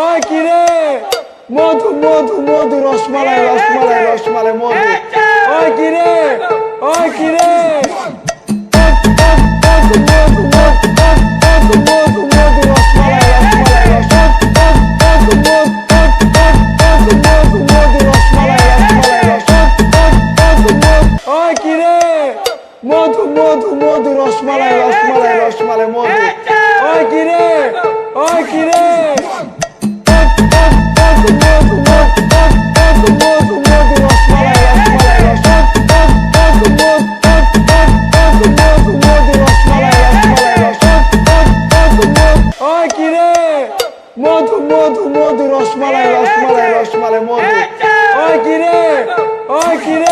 ওই কি রে? মধু মধু মধু, রসমালাই রসমালাই রসমালাই, মধু। ওই কি রে? ওই কি রে? মধু মধু মধু, রসমালাই রসমালাই রসমালাই, মধু। কি রে? মধু মধু মধু রসমালাই রসমালাই রসমালাই মধু। ওই কি রে? ওই কি রে?